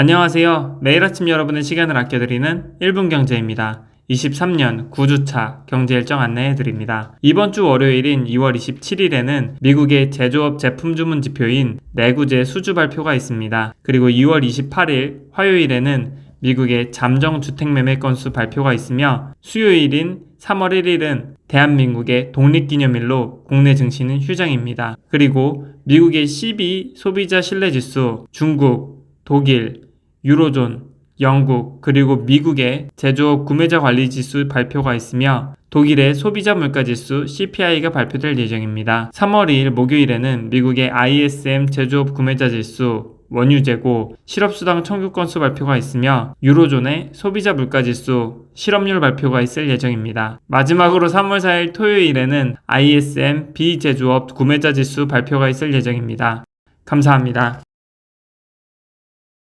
안녕하세요. 매일 아침 여러분의 시간을 아껴드리는 1분 경제입니다. 23년 9주차 경제 일정 안내해 드립니다. 이번 주 월요일인 2월 27일에는 미국의 제조업 제품 주문 지표인 내구재 수주 발표가 있습니다. 그리고 2월 28일 화요일에는 미국의 잠정 주택 매매 건수 발표가 있으며 수요일인 3월 1일은 대한민국의 독립기념일로 국내 증시는 휴장입니다. 그리고 미국의 12 소비자 신뢰지수, 중국, 독일, 유로존, 영국, 그리고 미국의 제조업 구매자 관리 지수 발표가 있으며 독일의 소비자 물가 지수 CPI가 발표될 예정입니다. 3월 2일 목요일에는 미국의 ISM 제조업 구매자 지수, 원유 재고, 실업수당 청구 건수 발표가 있으며 유로존의 소비자 물가 지수, 실업률 발표가 있을 예정입니다. 마지막으로 3월 4일 토요일에는 ISM 비제조업 구매자 지수 발표가 있을 예정입니다. 감사합니다.